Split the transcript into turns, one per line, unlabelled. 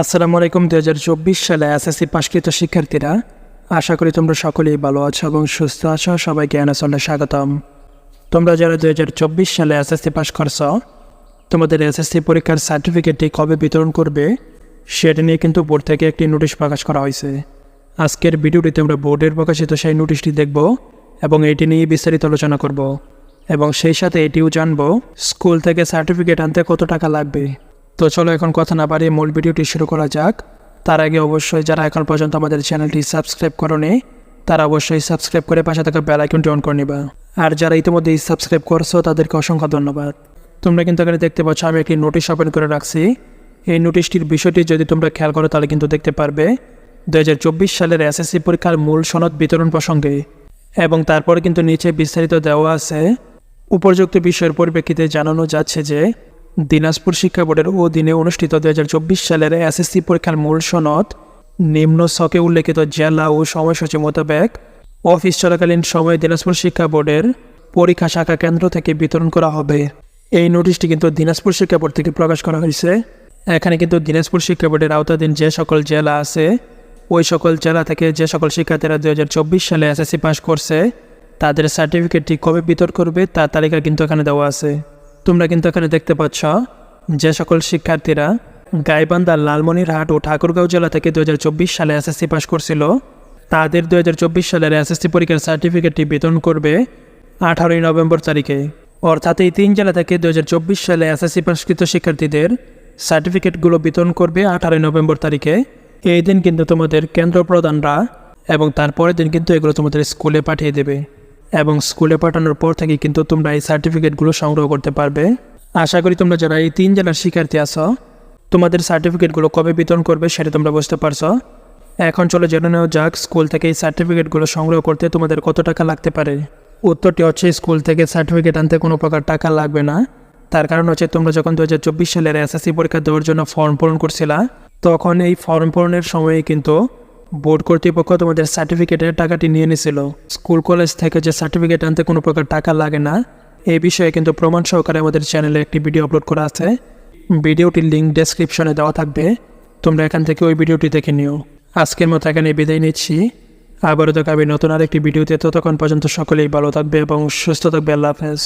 আসসালামু আলাইকুম দু হাজার চব্বিশ সালে এসএসসি পাশকৃত শিক্ষার্থীরা। আশা করি তোমরা সকলেই ভালো আছো এবং সুস্থ আছো। সবাইকে জ্ঞানাচলে স্বাগতম। তোমরা যারা দু হাজার চব্বিশ সালে এসএসসি পাশ করছ, তোমাদের এসএসসি পরীক্ষার সার্টিফিকেটটি কবে বিতরণ করবে, সেটা নিয়ে কিন্তু বোর্ড থেকে একটি নোটিশ প্রকাশ করা হয়েছে। আজকের ভিডিওটিতে আমরা বোর্ডের প্রকাশিত সেই নোটিশটি দেখব এবং এটি নিয়ে বিস্তারিত আলোচনা করব। এবং সেই সাথে এটিও জানব, স্কুল থেকে সার্টিফিকেট আনতে কত টাকা লাগবে। তো চলো এখন কথা না বাড়িয়ে মূল ভিডিওটি শুরু করা যাক। তার আগে অবশ্যই যারা এখন পর্যন্ত আমাদের চ্যানেলটি সাবস্ক্রাইব করনি, তারা অবশ্যই সাবস্ক্রাইব করে পাশে থাকা বেল আইকনটি অন করে নিবা। আর যারা ইতিমধ্যেই সাবস্ক্রাইব করছ, তাদেরকে অসংখ্য ধন্যবাদ। তোমরা কিন্তু এখানে দেখতে পাচ্ছ, আমি একটি নোটিশ ওপেন করে রাখছি। এই নোটিশটির বিষয়টি যদি তোমরা খেয়াল করো, তাহলে কিন্তু দেখতে পারবে দু হাজার চব্বিশ সালের এসএসসি পরীক্ষার মূল সনদ বিতরণ প্রসঙ্গে। এবং তারপরে কিন্তু নিচে বিস্তারিত দেওয়া আছে। উপযুক্ত বিষয়ের পরিপ্রেক্ষিতে জানানো যাচ্ছে যে দিনাজপুর শিক্ষা বোর্ডের অধীনে অনুষ্ঠিত দু হাজার চব্বিশ সালের এসএসসি পরীক্ষার মূল সনদ, নিম্ন ছকে উল্লেখিত জেলা ও সময়সূচি মোতাবেক অফিস চলাকালীন সময়ে দিনাজপুর শিক্ষা বোর্ডের পরীক্ষা শাখা কেন্দ্র থেকে বিতরণ করা হবে। এই নোটিশটি কিন্তু দিনাজপুর শিক্ষা বোর্ড থেকে প্রকাশ করা হয়েছে। এখানে কিন্তু দিনাজপুর শিক্ষা বোর্ডের আওতাধীন যে সকল জেলা আছে, ওই সকল জেলা থেকে যে সকল শিক্ষার্থীরা দু হাজার চব্বিশ সালে এসএসসি পাস করছে, তাদের সার্টিফিকেটটি কবে বিতরণ করবে তার তালিকা কিন্তু এখানে দেওয়া আছে। তোমরা কিন্তু এখানে দেখতে পাচ্ছ যে সকল শিক্ষার্থীরা গাইবান্ধা লালমনিরহাট ও ঠাকুরগাঁও জেলা থেকে দু হাজার চব্বিশ সালে এসএসসি পাস করছিল। তাদের দু হাজার চব্বিশ সালের এসএসসি পরীক্ষার সার্টিফিকেটটি বিতরণ করবে আঠারোই নভেম্বর তারিখে। অর্থাৎ এই তিন জেলা থেকে দু হাজার চব্বিশ সালে এসএসসি পাসকৃত শিক্ষার্থীদের সার্টিফিকেটগুলো বিতরণ করবে আঠারোই নভেম্বর তারিখে। এই দিন কিন্তু তোমাদের কেন্দ্র প্রধানরা এবং তারপরের দিন কিন্তু এগুলো তোমাদের স্কুলে পাঠিয়ে দেবে। এবং স্কুলে পাঠানোর পর থেকে কিন্তু তোমরা এই সার্টিফিকেটগুলো সংগ্রহ করতে পারবে। আশা করি তোমরা যারা এই তিন জেলার শিক্ষার্থী আছো, তোমাদের সার্টিফিকেটগুলো কবে বিতরণ করবে সেটা তোমরা বুঝতে পারছ। এখন চলে জেনে নেওয়া যাক, স্কুল থেকে এই সার্টিফিকেটগুলো সংগ্রহ করতে তোমাদের কত টাকা লাগতে পারে। উত্তরটি হচ্ছে, স্কুল থেকে সার্টিফিকেট আনতে কোনো প্রকার টাকা লাগবে না। তার কারণ হচ্ছে, তোমরা যখন দু হাজার চব্বিশ সালের এসএসসি পরীক্ষা দেওয়ার জন্য ফর্ম পূরণ করছিলা, তখন এই ফর্ম পূরণের সময়ে কিন্তু বোর্ড কর্তৃপক্ষ তোমাদের সার্টিফিকেটের টাকাটি নিয়ে নিছিল স্কুল, কলেজ থেকে যে সার্টিফিকেট আনতে কোনো প্রকার টাকা লাগে না এই বিষয়ে কিন্তু প্রমাণ সহকারে আমাদের চ্যানেলে একটি ভিডিও আপলোড করা আছে। ভিডিওটির লিঙ্ক ডেসক্রিপশনে দেওয়া থাকবে। তোমরা এখান থেকে ওই ভিডিওটি দেখে নিও। আজকের মতো এখানে বিদায় নিচ্ছি। আবারও দেখাবে নতুন আরেকটি ভিডিওতে। ততক্ষণ পর্যন্ত সকলেই ভালো থাকবে এবং সুস্থ থাকবে। আল্লাহ হাফেজ।